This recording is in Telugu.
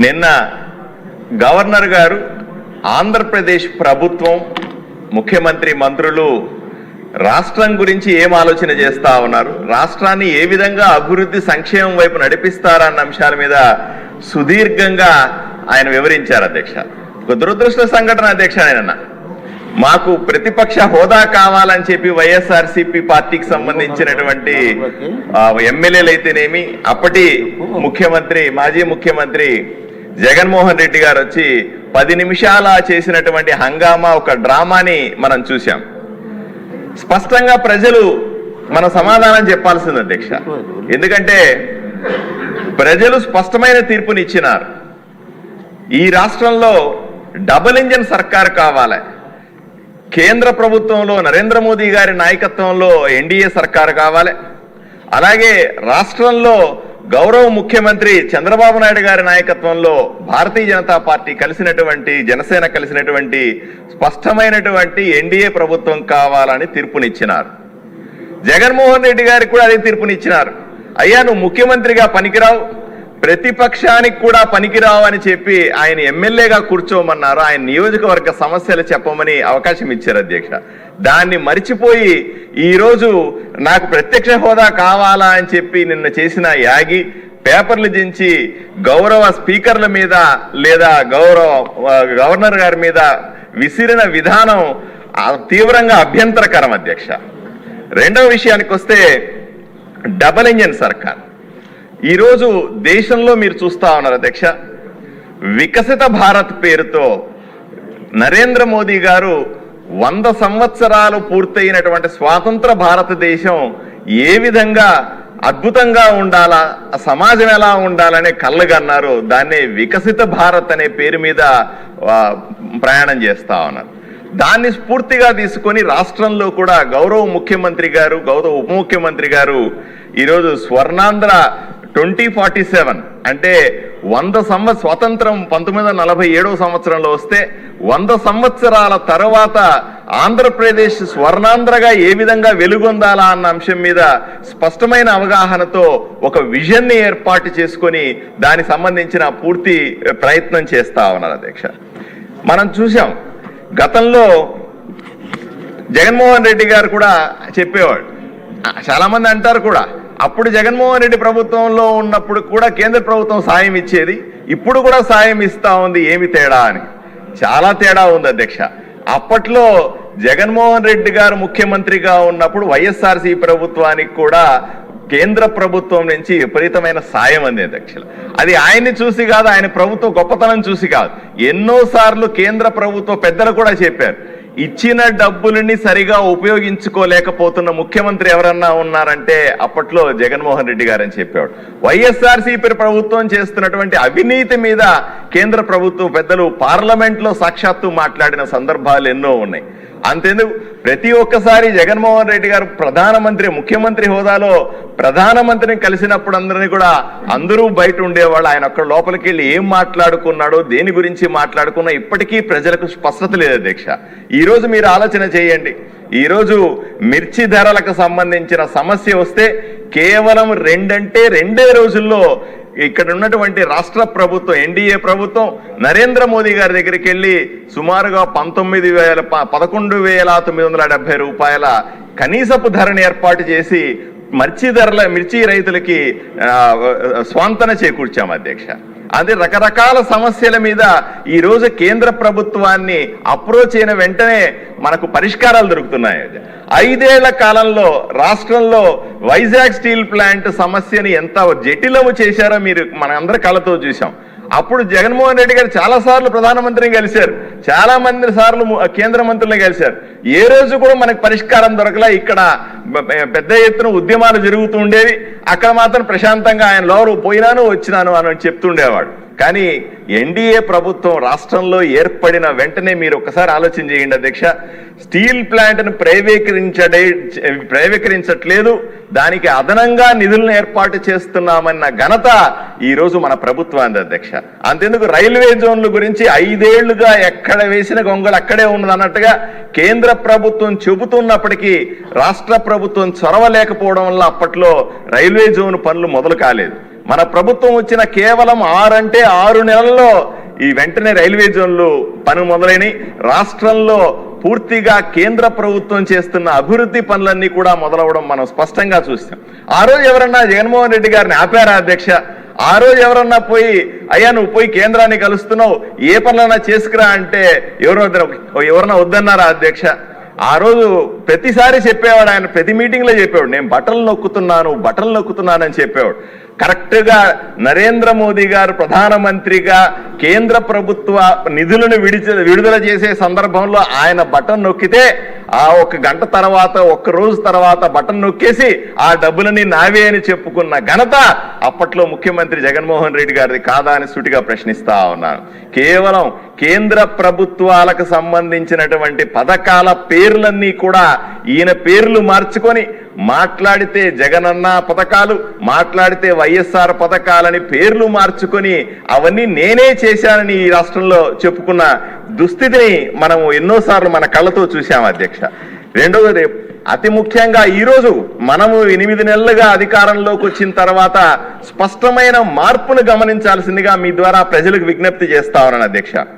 నిన్న గవర్నర్ గారు ఆంధ్రప్రదేశ్ ప్రభుత్వం ముఖ్యమంత్రి మంత్రులు రాష్ట్రం గురించి ఏం ఆలోచన చేస్తా ఉన్నారు? రాష్ట్రాన్ని ఏ విధంగా అభివృద్ధి సంక్షేమం వైపు నడిపిస్తారన్న అంశాల మీద సుదీర్ఘంగా ఆయన వివరించారు అధ్యక్ష. ఒక దురదృష్ట సంఘటన అధ్యక్ష ఆయన మాకు ప్రతిపక్ష హోదా కావాలని చెప్పి వైఎస్ఆర్సీపీ పార్టీకి సంబంధించినటువంటి ఎమ్మెల్యేలు అయితేనేమి అప్పటి ముఖ్యమంత్రి మాజీ ముఖ్యమంత్రి జగన్మోహన్ రెడ్డి గారు వచ్చి పది నిమిషాల చేసినటువంటి హంగామా ఒక డ్రామాని మనం చూసాం స్పష్టంగా ప్రజలు మన సమాధానం చెప్పాల్సింది అధ్యక్ష. ఎందుకంటే ప్రజలు స్పష్టమైన తీర్పునిచ్చినారు. ఈ రాష్ట్రంలో డబుల్ ఇంజన్ సర్కార్ కావాలి. కేంద్ర ప్రభుత్వంలో నరేంద్ర మోదీ గారి నాయకత్వంలో ఎన్డీఏ సర్కారు కావాలి. అలాగే రాష్ట్రంలో గౌరవ ముఖ్యమంత్రి చంద్రబాబు నాయుడు గారి నాయకత్వంలో భారతీయ జనతా పార్టీ కలిసినటువంటి జనసేన కలిసినటువంటి స్పష్టమైనటువంటి ఎన్డీఏ ప్రభుత్వం కావాలని తీర్పునిచ్చినారు. జగన్మోహన్ రెడ్డి గారికి కూడా అదే తీర్పునిచ్చినారు. అయ్యా నువ్వు ముఖ్యమంత్రిగా పనికిరావు ప్రతిపక్షానికి కూడా పనికిరావు అని చెప్పి ఆయన ఎమ్మెల్యేగా కూర్చోమన్నారు. ఆయన నియోజకవర్గ సమస్యలు చెప్పమని అవకాశం ఇచ్చారు అధ్యక్ష. దాన్ని మరిచిపోయి ఈరోజు నాకు ప్రత్యక్ష హోదా కావాలా అని చెప్పి నిన్న చేసిన యాగి పేపర్లు దించి గౌరవ స్పీకర్ల మీద లేదా గౌరవ గవర్నర్ గారి మీద విసిరిన విధానం తీవ్రంగా అభ్యంతరకరం అధ్యక్ష. రెండవ విషయానికి వస్తే డబల్ ఇంజన్ సర్కార్. ఈరోజు దేశంలో మీరు చూస్తా ఉన్నారు అధ్యక్ష వికసిత భారత్ పేరుతో నరేంద్ర మోదీ గారు వంద సంవత్సరాలు పూర్తయినటువంటి స్వాతంత్ర భారతదేశం ఏ విధంగా అద్భుతంగా ఉండాలా ఆ సమాజం ఎలా ఉండాలనే కళ్ళగన్నారు దాన్ని వికసిత భారత్ అనే పేరు మీద ప్రయాణం చేస్తా ఉన్నారు. దాన్ని స్ఫూర్తిగా తీసుకొని రాష్ట్రంలో కూడా గౌరవ ముఖ్యమంత్రి గారు గౌరవ ఉప ముఖ్యమంత్రి గారు ఈరోజు స్వర్ణాంధ్ర ట్వంటీ ఫార్టీ సెవెన్ అంటే వంద సంవత్సర స్వతంత్రం పంతొమ్మిది వందల నలభై ఏడవ సంవత్సరంలో వస్తే వంద సంవత్సరాల తర్వాత ఆంధ్రప్రదేశ్ స్వర్ణాంధ్రగా ఏ విధంగా వెలుగొందాలా అన్న అంశం మీద స్పష్టమైన అవగాహనతో ఒక విజన్ని ఏర్పాటు చేసుకొని దానికి సంబంధించిన పూర్తి ప్రయత్నం చేస్తా ఉన్నారు అధ్యక్ష. మనం చూసాం గతంలో జగన్మోహన్ రెడ్డి గారు కూడా చెప్పేవాడు చాలామంది చాలా మంది అంటారు కూడా అప్పుడు జగన్మోహన్ రెడ్డి ప్రభుత్వంలో ఉన్నప్పుడు కూడా కేంద్ర ప్రభుత్వం సాయం ఇచ్చేది. ఇప్పుడు కూడా సాయం ఇస్తా ఉంది. ఏమి తేడా అని. చాలా తేడా ఉంది అధ్యక్ష. అప్పట్లో జగన్మోహన్ రెడ్డి గారు ముఖ్యమంత్రిగా ఉన్నప్పుడు వైఎస్ఆర్సీ ప్రభుత్వానికి కూడా కేంద్ర ప్రభుత్వం నుంచి విపరీతమైన సాయం అంది అధ్యక్షులు అది ఆయన్ని చూసి కాదు ఆయన ప్రభుత్వ గొప్పతనం చూసి కాదు. ఎన్నోసార్లు కేంద్ర ప్రభుత్వ పెద్దలు కూడా చెప్పారు. ఇచ్చిన డబ్బులని సరిగా ఉపయోగించుకోలేకపోతున్న ముఖ్యమంత్రి ఎవరన్నా ఉన్నారంటే అప్పట్లో జగన్మోహన్ రెడ్డి గారని చెప్పాడు వైఎస్ఆర్సీపీ ప్రభుత్వం చేస్తున్నటువంటి అవినీతి మీద కేంద్ర ప్రభుత్వం పెద్దలు పార్లమెంట్లో సాక్షాత్తు మాట్లాడిన సందర్భాలు ఎన్నో ఉన్నాయి. అంతేందుకు ప్రతి ఒక్కసారి జగన్మోహన్ రెడ్డి గారు ప్రధానమంత్రి ముఖ్యమంత్రి హోదాలో ప్రధానమంత్రిని కలిసినప్పుడు అందరినీ కూడా అందరూ బయట ఉండేవాళ్ళు. ఆయన అక్కడ లోపలికి వెళ్ళి ఏం మాట్లాడుకున్నాడో దేని గురించి మాట్లాడుకున్నా ఇప్పటికీ ప్రజలకు స్పష్టత లేదు అధ్యక్ష. ఈరోజు మీరు ఆలోచన చేయండి. ఈరోజు మిర్చి ధరలకు సంబంధించిన సమస్య వస్తే కేవలం రెండంటే రెండే రోజుల్లో ఇక్కడ ఉన్నటువంటి రాష్ట్ర ప్రభుత్వం ఎన్డీఏ ప్రభుత్వం నరేంద్ర మోదీ గారి దగ్గరికి వెళ్ళి సుమారుగా పంతొమ్మిది వేల పదకొండు వేల తొమ్మిది వందల డెబ్బై రూపాయల కనీసపు ధరని ఏర్పాటు చేసి మిర్చి ధరల మిర్చి రైతులకి స్వాంతన చేకూర్చాం అధ్యక్ష. అదే రకరకాల సమస్యల మీద ఈరోజు కేంద్ర ప్రభుత్వాన్ని అప్రోచ్ అయిన వెంటనే మనకు పరిష్కారాలు దొరుకుతున్నాయి. ఐదేళ్ళ కాలంలో రాష్ట్రంలో వైజాగ్ స్టీల్ ప్లాంట్ సమస్యని ఎంత జటిలము చేశారో మీరు మన అందరి కళ్ళతో చూసాం అప్పుడు జగన్మోహన్ రెడ్డి గారు చాలాసార్లు ప్రధానమంత్రిని కలిశారు. చాలా మంది సార్లు కేంద్ర మంత్రులను కలిశారు. ఏ రోజు కూడా మనకు పరిష్కారం దొరకలే. ఇక్కడ పెద్ద ఎత్తున ఉద్యమాలు జరుగుతూ ఉండేవి. అక్కడ మాత్రం ప్రశాంతంగా ఆయన లోరు పోయినాను వచ్చినాను అని చెప్తుండేవాడు. కానీ ఎన్డీఏ ప్రభుత్వం రాష్ట్రంలో ఏర్పడిన వెంటనే మీరు ఒకసారి ఆలోచన చేయండి అధ్యక్ష. స్టీల్ ప్లాంట్ను ప్రైవేకరించడే ప్రైవేకరించట్లేదు. దానికి అదనంగా నిధులను ఏర్పాటు చేస్తున్నామన్న ఘనత ఈరోజు మన ప్రభుత్వాన్ని అధ్యక్ష. అంతెందుకు రైల్వే జోన్ల గురించి ఐదేళ్ళుగా ఎక్కడ వేసిన గొంగలు అక్కడే ఉన్నది అన్నట్టుగా కేంద్ర ప్రభుత్వం చెబుతున్నప్పటికీ రాష్ట్ర ప్రభుత్వం చొరవ లేకపోవడం వల్ల అప్పట్లో రైల్వే జోన్ పనులు మొదలు కాలేదు. మన ప్రభుత్వం వచ్చిన కేవలం ఆరు అంటే ఆరు నెలల్లో ఈ వెంటనే రైల్వే జోన్లు పని మొదలైనవి రాష్ట్రంలో పూర్తిగా కేంద్ర ప్రభుత్వం చేస్తున్న అభివృద్ధి పనులన్నీ కూడా మొదలవడం మనం స్పష్టంగా చూస్తాం. ఆ రోజు ఎవరన్నా జగన్మోహన్ రెడ్డి గారిని ఆపారా అధ్యక్ష? ఆ రోజు ఎవరన్నా పోయి అయ్యా నువ్వు పోయి కేంద్రాన్ని కలుస్తున్నావు ఏ పనులన్నా చేసుకురా అంటే ఎవరో ఎవరన్నా వద్దన్నారా అధ్యక్ష? ఆ రోజు ప్రతిసారి చెప్పేవాడు ఆయన ప్రతి మీటింగ్లో చెప్పేవాడు నేను బట్టలు నొక్కుతున్నాను బట్టలు నొక్కుతున్నానని చెప్పేవాడు. కరెక్ట్గా నరేంద్ర మోదీ గారు ప్రధానమంత్రిగా కేంద్ర ప్రభుత్వ నిధులను విడిచి విడుదల చేసే సందర్భంలో ఆయన బటన్ నొక్కితే ఆ ఒక గంట తర్వాత ఒక్క రోజు తర్వాత బటన్ నొక్కేసి ఆ డబ్బులని నావే అని చెప్పుకున్న ఘనత అప్పట్లో ముఖ్యమంత్రి జగన్మోహన్ రెడ్డి గారిది కాదా అని సుటిగా ప్రశ్నిస్తా ఉన్నాను. కేవలం కేంద్ర ప్రభుత్వాలకు సంబంధించినటువంటి పథకాల పేర్లన్నీ కూడా ఈయన పేర్లు మార్చుకొని మాట్లాడితే జగనన్న పథకాలు మాట్లాడితే వైఎస్ఆర్ పథకాలని పేర్లు మార్చుకొని అవన్నీ నేనే చేశానని ఈ రాష్ట్రంలో చెప్పుకున్న దుస్థితిని మనము ఎన్నోసార్లు మన కళ్ళతో చూసాం అధ్యక్ష. రెండవది అతి ముఖ్యంగా ఈ రోజు మనము ఎనిమిది నెలలుగా అధికారంలోకి వచ్చిన తర్వాత స్పష్టమైన మార్పును గమనించాల్సిందిగా మీ ద్వారా ప్రజలకు విజ్ఞప్తి చేస్తా ఉన్నాను అధ్యక్ష.